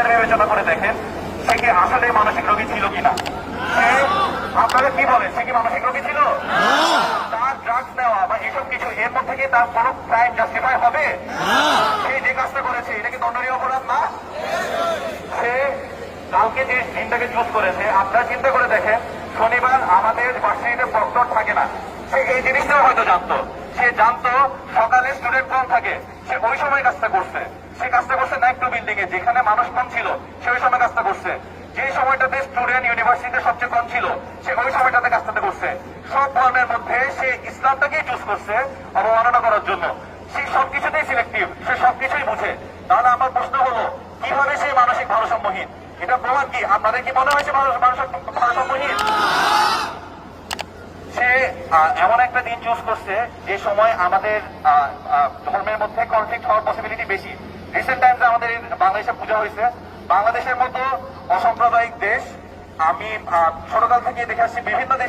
নিজের বিবেচনা করে দেখেন সে কি আসলে মানসিক রোগী ছিল কিনা? সে আপনারা কি বলেন সে কি মানসিক রোগী ছিল? তার ড্রাগস নেওয়া বা এসব কিছু এর মধ্যে কি তার কোনো ক্রাইম জাস্টিফাই হবে? সে যে কাজটা করেছে এটা কি দণ্ডনীয় অপরাধ না? সে কালকে যে দিনটাকে চুজ করেছে আপনারা চিন্তা করে দেখেন শনিবার আমাদের ভার্সিটিতে প্রক্টর থাকে না। সে এই জিনিসটাও হয়তো জানতো। সে জানতো সকালে স্টুডেন্ট কম থাকে। সে ওই সময় কাজটা করছে। সে কাজটা বিল্ডিং এ যেখানে মানুষ কম ছিল সে ওই সময় কাজটা করছে। যে সময়টাতে স্টুডেন্ট ইউনিভার্সিটিতে সবচেয়ে কম ছিল, সে ওই সময়টাতে কাজটাতে করছে। সব ধর্মের মধ্যে সে ইসলামটাকেই চুজ করছে অবমাননা করার জন্য। সে সবকিছুতেই সিলেক্টিভ সে সবকিছুই বুঝে। তাহলে আমার প্রশ্ন হলো, কীভাবে সে মানসিক ভারসাম্যহীন? এটা প্রমাণ কি? আপনাদের কি মনে হয়েছে ভারসাম্যহীন? সে এমন একটা দিন চুজ করছে যে সময় আমাদের ধর্মের মধ্যে কনফ্লিক্ট হওয়ার পসিবিলিটি বেশি। রিসেন্ট টাইমস আমাদের বাংলাদেশে পূজা হয়েছে। বাংলাদেশের মতো অসাম্প্রদায়িক দেশ, আমি ছোটকাল থেকে দেখে আসছি, বিভিন্ন দেশে